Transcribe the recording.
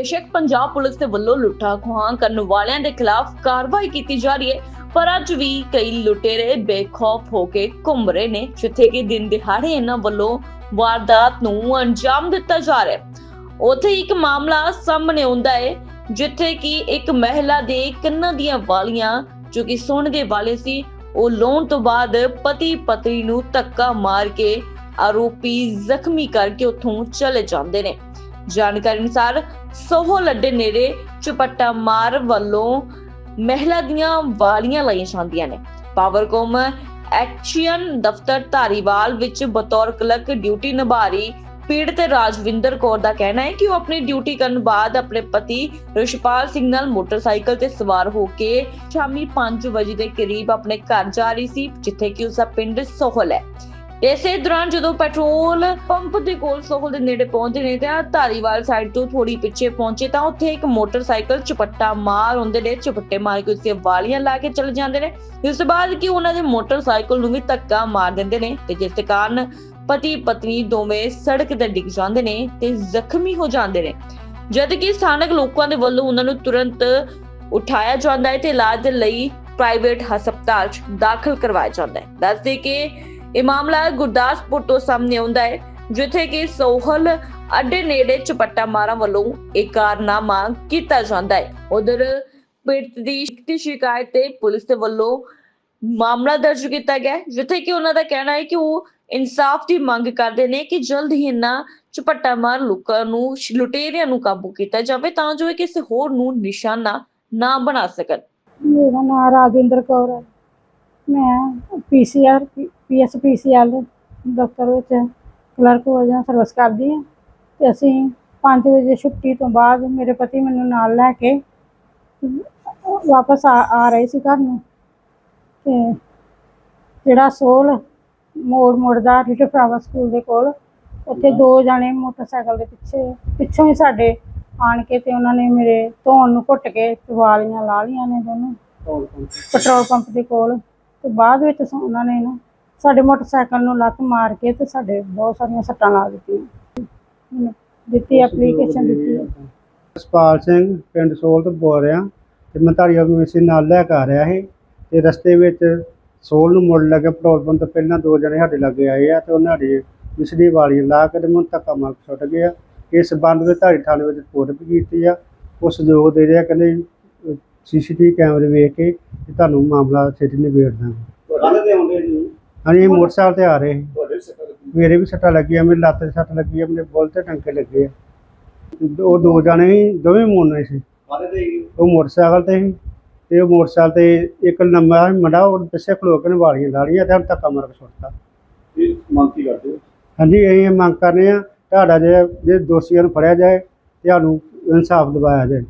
ਬੇਸ਼ੱਕ ਪੰਜਾਬ ਪੁਲਿਸ ਦੇ ਵੱਲੋਂ ਲੁੱਟਾਂ ਖੋਹਾਂ ਕਰਨ ਵਾਲਿਆਂ ਦੇ ਖਿਲਾਫ ਕਾਰਵਾਈ ਕੀਤੀ ਜਾ ਰਹੀ ਹੈ, ਪਰ ਅੱਜ ਵੀ ਕਈ ਲੁਟੇਰੇ ਬੇਖੌਫ ਹੋ ਕੇ ਘੁੰਮ ਰਹੇ ਨੇ, ਜਿੱਥੇ ਕਿ ਦਿਨ ਦਿਹਾੜੇ ਇਹਨਾਂ ਵੱਲੋਂ ਵਾਰਦਾਤ ਨੂੰ ਅੰਜਾਮ ਦਿੱਤਾ ਜਾ ਰਿਹਾ ਹੈ। ਉੱਥੇ ਇੱਕ ਮਾਮਲਾ ਸਾਹਮਣੇ ਆਉਂਦਾ ਹੈ, ਜਿੱਥੇ ਕਿ ਇੱਕ ਮਹਿਲਾ ਦੇ ਕੰਨਾਂ ਦੀਆਂ ਵਾਲੀਆਂ, ਜੋ ਕਿ ਸੋਨੇ ਦੇ ਵਾਲੇ ਸੀ, ਉਹ ਲਾਉਣ ਤੋਂ ਬਾਅਦ ਪਤੀ ਪਤਨੀ ਨੂੰ ਧੱਕਾ ਮਾਰ ਕੇ ਆਰੋਪੀ ਜ਼ਖਮੀ ਕਰਕੇ ਉੱਥੋਂ ਚਲੇ ਜਾਂਦੇ ਨੇ। ਜਾਣਕਾਰੀ ਅਨੁਸਾਰ ਸੋਹੋ ਲੱਡੇ ਨੇੜੇ ਚੁਪੱਟਾ ਮਾਰ ਵੱਲੋਂ ਮਹਿਲਾ ਦੀਆਂ ਵਾਲੀਆਂ ਲਾਈਆਂ ਜਾਂਦੀਆਂ ਨੇ। ਪਾਵਰਕੋਮ ਐਕਸ਼ਨ ਦਫ਼ਤਰ ਧਾਰੀਵਾਲ ਵਿੱਚ ਬਤੌਰ ਕਲਰਕ ਡਿਊਟੀ ਨਿਭਾ ਰਹੀ ਪੀੜਤ ਰਾਜਵਿੰਦਰ ਕੌਰ ਦਾ ਕਹਿਣਾ ਹੈ ਕਿ ਉਹ ਆਪਣੀ ਡਿਊਟੀ ਕਰਨ ਬਾਅਦ ਆਪਣੇ ਪਤੀ ਰਿਸ਼ਪਾਲ ਸਿੰਘ ਨਾਲ ਮੋਟਰਸਾਈਕਲ ਤੇ ਸਵਾਰ ਹੋ ਕੇ ਸ਼ਾਮੀ 5 ਵਜੇ ਦੇ ਕਰੀਬ ਆਪਣੇ ਘਰ ਜਾ ਰਹੀ ਸੀ, ਜਿੱਥੇ ਕਿ ਉਸਦਾ ਪਿੰਡ ਸੋਹਲ ਹੈ। ਇਸੇ ਦੌਰਾਨ ਜਦੋਂ ਪੈਟਰੋਲ ਪੰਪ ਦੇ ਕੋਲ ਸੋਹਲ ਦੇ ਨੇੜੇ ਪਹੁੰਚਦੇ ਨੇ ਤਾਂ ਧਾਰੀਵਾਲ ਸਾਈਡ ਤੋਂ ਥੋੜੀ ਪਿੱਛੇ ਪਹੁੰਚੇ ਤਾਂ ਉੱਥੇ ਇੱਕ ਮੋਟਰਸਾਈਕਲ ਚਪੱਟਾ ਮਾਰ ਹੁੰਦੇ ਨੇ, ਚਪੱਟੇ ਮਾਰ ਕੇ ਉਸਦੇ ਵਾਲੀਆਂ ਲਾ ਕੇ ਚਲੇ ਜਾਂਦੇ ਨੇ। ਇਸ ਤੋਂ ਬਾਅਦ ਕਿ ਉਹਨਾਂ ਦੇ ਮੋਟਰਸਾਈਕਲ ਨੂੰ ਵੀ ਧੱਕਾ ਮਾਰ ਦਿੰਦੇ ਨੇ ਤੇ ਜਿਸ ਦੇ ਕਾਰਨ ਪਤੀ ਪਤਨੀ ਦੋਵੇਂ ਸੜਕ ਤੇ ਡਿੱਗ ਜਾਂਦੇ ਨੇ ਤੇ ਜ਼ਖਮੀ ਹੋ ਜਾਂਦੇ ਨੇ। ਜਦ ਕਿ ਸਥਾਨਕ ਲੋਕਾਂ ਦੇ ਵੱਲੋਂ ਉਹਨਾਂ ਨੂੰ ਤੁਰੰਤ ਉਠਾਇਆ ਜਾਂਦਾ ਹੈ ਤੇ ਇਲਾਜ ਦੇ ਲਈ ਪ੍ਰਾਈਵੇਟ ਹਸਪਤਾਲ 'ਚ ਦਾਖਲ ਕਰਵਾਇਆ ਜਾਂਦਾ ਹੈ। ਦੱਸਦੇ ਕਿ ਇਹ ਮਾਮਲਾ ਗੁਰਦਾਸਪੁਰ ਤੋਂ ਸਾਹਮਣੇ ਆਉਂਦਾ ਹੈ, ਜਿੱਥੇ ਕਿ ਸੋਹਲ ਅੱਡੇ ਨੇੜੇ ਚਪੱਟਾ ਮਾਰਾਂ ਵੱਲੋਂ ਇਹ ਕਾਰਨਾਮਾ ਕੀਤਾ ਜਾਂਦਾ ਹੈ। ਉਧਰ ਪੀੜਤ ਦੀ ਸ਼ਿਕਾਇਤ ਤੇ ਪੁਲਿਸ ਦੇ ਵੱਲੋਂ ਮਾਮਲਾ ਦਰਜ ਕੀਤਾ ਗਿਆ ਜਿੱਥੇ ਕਿ ਉਹਨਾਂ ਦਾ ਕਹਿਣਾ ਹੈ ਕਿ ਉਹ ਇਨਸਾਫ ਦੀ ਮੰਗ ਕਰਦੇ ਨੇ ਕਿ ਜਲਦ ਹੀ ਇਹਨਾਂ ਚਪੱਟਾ ਮਾਰ ਲੋਕਾਂ ਨੂੰ, ਲੁਟੇਰਿਆਂ ਨੂੰ ਕਾਬੂ ਕੀਤਾ ਜਾਵੇ ਤਾਂ ਜੋ ਇਹ ਕਿਸੇ ਹੋਰ ਨੂੰ ਨਿਸ਼ਾਨਾ ਨਾ ਬਣਾ ਸਕਣ। ਮੇਰਾ ਨਾਮ ਰਾਜਿੰਦਰ ਕੌਰ ਹੈ। ਮੈਂ ਪੀਸੀਆਰ ਪੀਐਸਪੀਸੀਐਲ ਦਫ਼ਤਰ ਵਿੱਚ ਕਲਰਕ ਵਜੋਂ ਸਰਵਿਸ ਕਰਦੀ ਹਾਂ ਤੇ ਅਸੀਂ 5 ਵਜੇ ਛੁੱਟੀ ਤੋਂ ਬਾਅਦ ਮੇਰੇ ਪਤੀ ਮੈਨੂੰ ਨਾਲ ਲੈ ਕੇ ਵਾਪਸ ਆ ਰਹੇ ਸੀ ਘਰ ਨੂੰ। ਤੇ ਜਿਹੜਾ ਸੋਲ ਮੋੜ ਮੁੜਦਾ ਲਿਟਲ ਫਲਾਵਰ ਸਕੂਲ ਦੇ ਕੋਲ ਉੱਥੇ ਦੋ ਜਾਣੇ ਮੋਟਰਸਾਈਕਲ ਦੇ ਪਿੱਛੇ ਪਿੱਛੋਂ ਹੀ ਸਾਡੇ ਆਣ ਕੇ ਤੇ ਉਹਨਾਂ ਨੇ ਮੇਰੇ ਧੌਣ ਨੂੰ ਘੁੱਟ ਕੇ ਵਾਲੀਆਂ ਲਾ ਲਈਆਂ ਨੇ ਦੋਨੋਂ। ਪੈਟਰੋਲ ਪੰਪ ਦੇ ਕੋਲ। ਤੇ ਬਾਅਦ ਵਿੱਚ ਸ- ਉਹਨਾਂ ਨੇ ਨਾ ਸਾਡੇ ਮੋਟਰਸਾਈਕਲ ਨੂੰ ਲੱਤ ਮਾਰ ਕੇ ਤੇ ਸਾਡੇ ਬਹੁਤ ਸਾਰੀਆਂ ਸੱਟਾਂ ਲਾ ਦਿੱਤੀਆਂ। ਮੈਨੂੰ ਦਿੱਤੀ ਐਪਲੀਕੇਸ਼ਨ ਦਿੱਤੀ। ਹੈ। ਜਸਪਾਲ ਸਿੰਘ ਪਿੰਡ ਸੋਲ ਤੋਂ ਬੋਲ ਰਿਹਾ ਤੇ ਮੈਂ ਧਾਰੀਵਾਲ ਨੂੰ ਇਸੇ ਨਾਲ ਲੈ ਕੇ ਆ ਰਿਹਾ ਸੀ ਤੇ ਰਸਤੇ ਵਿੱਚ ਸੋਲ ਨੂੰ ਮੁੜ ਲੱਗੇ ਪੈਟਰੋਲ ਪੰਪ ਤੋਂ ਪਹਿਲਾਂ ਦੋ ਜਣੇ ਸਾਡੇ ਲੱਗੇ ਆਏ ਆ ਤੇ ਉਹਨਾਂ ਦੀ ਵਿਸੜੀ ਵਾਲੀ ਲਾ ਕੇ ਤੇ ਮੈਨੂੰ ਧੱਕਾ ਮਾਰ ਕੇ ਸੁੱਟ ਗਏ ਆ। ਇਸ ਸੰਬੰਧ ਵਿੱਚ ਧਾਰੀ ਥਾਣੇ ਵਿੱਚ ਰਿਪੋਰਟ ਵੀ ਕੀਤੀ ਆ। ਉਹ ਸਹਿਯੋਗ ਦੇ ਰਿਹਾ ਕਹਿੰਦੇ ਸੀਸੀਟੀਵੀ ਕੈਮਰੇ ਵੇਖ ਕੇ ਤੇ ਤੁਹਾਨੂੰ ਮਾਮਲਾ ਛੇਤੀ ਨਿਬੇੜ ਦਾਂਗੇ ਤੁਹਾਡੇ ਤੇ ਆਉਂਦੇ ਜੀ? ਹਾਂਜੀ ਇਹ ਮੋਟਰਸਾਈਕਲ ਤੇ ਆ ਰਹੇ ਸੀ। ਤੁਹਾਡੇ ਵੀ ਸੱਟਾਂ ਲੱਗੀਆਂ? ਮੇਰੇ ਵੀ ਸੱਟਾਂ ਲੱਗੀਆਂ ਮੇਰੀ ਲੱਤ ਤੇ ਸੱਟ ਲੱਗੀ ਆ ਮੇਰੇ ਬੁੱਲ ਤੇ ਟੰਕੇ ਲੱਗੇ ਆ। ਉਹ ਦੋ ਜਣੇ ਸੀ ਦੋਵੇਂ ਮੋਨੇ ਸੀ। ਕਾਹਦੇ ਤੇ ਜੀ? ਉਹ ਮੋਟਰਸਾਈਕਲ ਤੇ ਸੀ ਤੇ ਉਹ ਮੋਟਰਸਾਈਕਲ ਤੇ ਇੱਕ ਲੰਮਾ ਮੁੰਡਾ ਉਹ ਪਿੱਛੇ ਖਲੋ ਕੇ ਨੇ ਵਾਲੀਆਂ ਲਾੜੀਆਂ ਤੇ ਉਹਨੂੰ ਧੱਕਾ ਮਾਰ ਕੇ ਸੁੱਟਤਾ। ਇਹ ਮੰਗ ਕੀ ਕਰਦੇ ਹੋ? ਹਾਂਜੀ ਇਹ ਮੰਗ ਕਰਨੇ ਆ ਤੁਹਾਡਾ ਜੇ ਜੇ ਦੋਸ਼ੀਆਂ ਨੂੰ ਫੜਿਆ ਜਾਏ ਤੇ ਸਾਨੂੰ ਇਨਸਾਫ ਦਿਵਾਇਆ ਜਾਏ।